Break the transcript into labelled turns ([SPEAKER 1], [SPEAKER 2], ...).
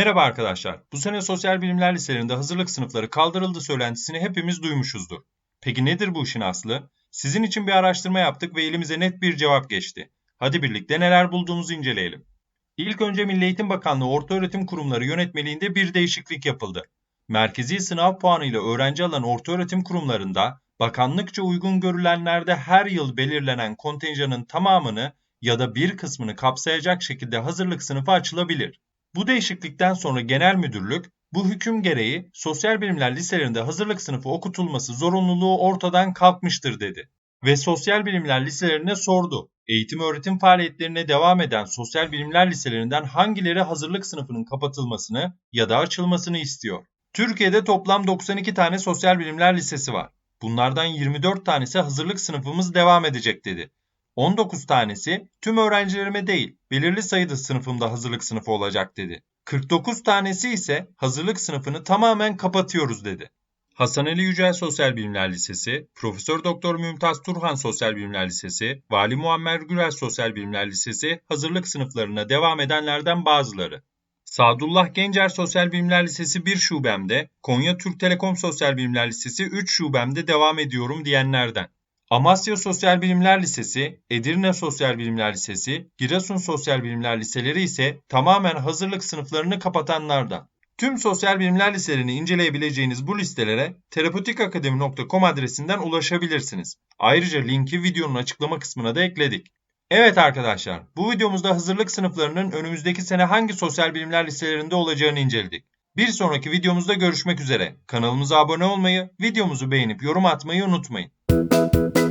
[SPEAKER 1] Merhaba arkadaşlar. Bu sene sosyal bilimler liselerinde hazırlık sınıfları kaldırıldı söylentisini hepimiz duymuşuzdur. Peki nedir bu işin aslı? Sizin için bir araştırma yaptık ve elimize net bir cevap geçti. Hadi birlikte neler bulduğumuzu inceleyelim. İlk önce Milli Eğitim Bakanlığı Ortaöğretim Kurumları yönetmeliğinde bir değişiklik yapıldı. Merkezi sınav puanıyla öğrenci alan ortaöğretim kurumlarında bakanlıkça uygun görülenlerde her yıl belirlenen kontenjanın tamamını ya da bir kısmını kapsayacak şekilde hazırlık sınıfı açılabilir. Bu değişiklikten sonra genel müdürlük bu hüküm gereği sosyal bilimler liselerinde hazırlık sınıfı okutulması zorunluluğu ortadan kalkmıştır dedi. Ve sosyal bilimler liselerine sordu. Eğitim öğretim faaliyetlerine devam eden sosyal bilimler liselerinden hangileri hazırlık sınıfının kapatılmasını ya da açılmasını istiyor? Türkiye'de toplam 92 tane sosyal bilimler lisesi var. Bunlardan 24 tanesi hazırlık sınıfımız devam edecek dedi. 19 tanesi tüm öğrencilerime değil, belirli sayıda sınıfımda hazırlık sınıfı olacak dedi. 49 tanesi ise hazırlık sınıfını tamamen kapatıyoruz dedi. Hasan Ali Yücel Sosyal Bilimler Lisesi, Profesör Doktor Mümtaz Turhan Sosyal Bilimler Lisesi, Vali Muammer Gürel Sosyal Bilimler Lisesi hazırlık sınıflarına devam edenlerden bazıları. Sadullah Gencer Sosyal Bilimler Lisesi 1 şubemde, Konya Türk Telekom Sosyal Bilimler Lisesi 3 şubemde devam ediyorum diyenlerden. Amasya Sosyal Bilimler Lisesi, Edirne Sosyal Bilimler Lisesi, Giresun Sosyal Bilimler Liseleri ise tamamen hazırlık sınıflarını kapatanlardan. Tüm sosyal bilimler liselerini inceleyebileceğiniz bu listelere terapetikakademi.com adresinden ulaşabilirsiniz. Ayrıca linki videonun açıklama kısmına da ekledik. Evet arkadaşlar, bu videomuzda hazırlık sınıflarının önümüzdeki sene hangi sosyal bilimler liselerinde olacağını inceledik. Bir sonraki videomuzda görüşmek üzere. Kanalımıza abone olmayı, videomuzu beğenip yorum atmayı unutmayın. Thank you.